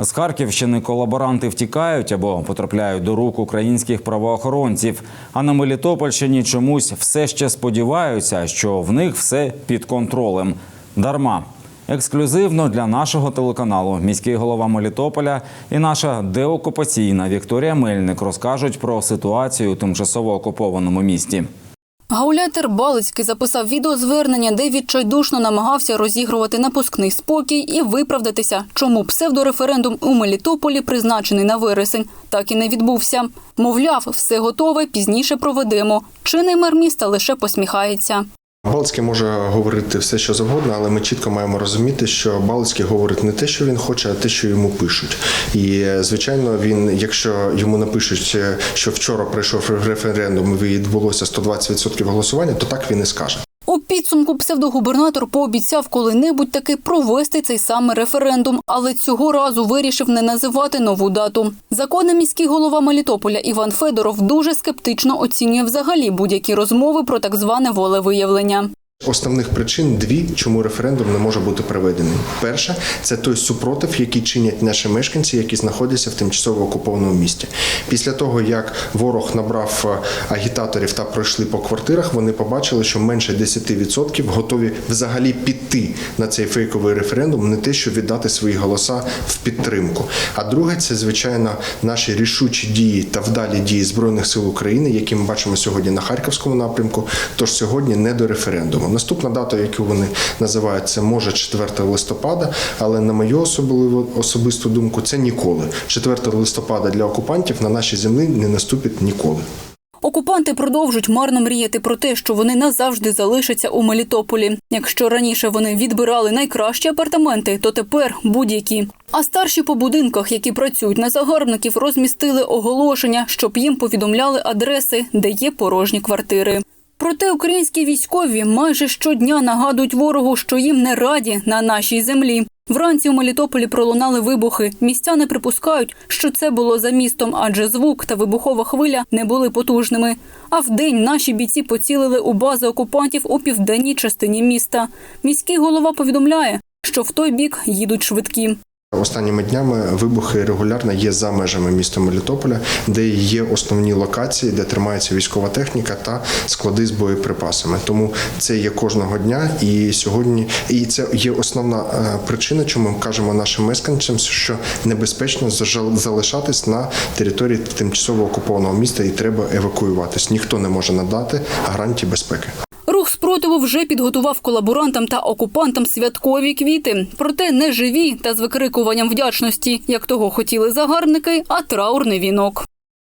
З Харківщини колаборанти втікають або потрапляють до рук українських правоохоронців. А на Мелітопольщині чомусь все ще сподіваються, що в них все під контролем. Дарма. Ексклюзивно для нашого телеканалу міський голова Мелітополя і наша деокупаційна Вікторія Мельник розкажуть про ситуацію у тимчасово окупованому місті. Гауляйтер Балицький записав відеозвернення, де відчайдушно намагався розігрувати напускний спокій і виправдатися, чому псевдореферендум у Мелітополі, призначений на вересень, так і не відбувся. Мовляв, все готове, пізніше проведемо. Чинний мер міста лише посміхається. Балицький може говорити все, що завгодно, але ми чітко маємо розуміти, що Балицький говорить не те, що він хоче, а те, що йому пишуть. І звичайно, він, якщо йому напишуть, що вчора пройшов референдум і відбулося 120% голосування, то так він і скаже. Підсумку псевдогубернатор пообіцяв коли-небудь таки провести цей самий референдум, але цього разу вирішив не називати нову дату. Законний міський голова Мелітополя Іван Федоров дуже скептично оцінює взагалі будь-які розмови про так зване волевиявлення. Основних причин дві, чому референдум не може бути проведений. Перша це той супротив, який чинять наші мешканці, які знаходяться в тимчасово окупованому місті. Після того, як ворог набрав е, агітаторів та пройшли по квартирах, вони побачили, що менше 10% готові взагалі піти на цей фейковий референдум, не те, що віддати свої голоса в підтримку. А друге, це звичайно наші рішучі дії та вдалі дії збройних сил України, які ми бачимо сьогодні на харківському напрямку. Тож сьогодні не до референдуму. Наступна дата, яку вони називають, це може 4 листопада, але на мою особливу особисту думку, це ніколи. 4 листопада для окупантів на нашій землі не наступить ніколи. Окупанти продовжують марно мріяти про те, що вони назавжди залишаться у Мелітополі. Якщо раніше вони відбирали найкращі апартаменти, то тепер будь-які. А старші по будинках, які працюють на загарбників, розмістили оголошення, щоб їм повідомляли адреси, де є порожні квартири. Проте українські військові майже щодня нагадують ворогу, що їм не раді на нашій землі. Вранці у Мелітополі пролунали вибухи. Містяни припускають, що це було за містом, адже звук та вибухова хвиля не були потужними. А вдень наші бійці поцілили у бази окупантів у південній частині міста. Міський голова повідомляє, що в той бік їдуть швидкі. Останніми днями вибухи регулярно є за межами міста Мелітополя, де є основні локації, де тримається військова техніка та склади з боєприпасами. Тому це є кожного дня, і сьогодні і це є основна е, причина, чому ми кажемо нашим мешканцям, що небезпечно залишатись на території тимчасово окупованого міста і треба евакуюватись. Ніхто не може надати гарантій безпеки. Спротиву вже підготував колаборантам та окупантам святкові квіти. Проте не живі та з викрикуванням вдячності, як того хотіли загарбники, а траурний вінок.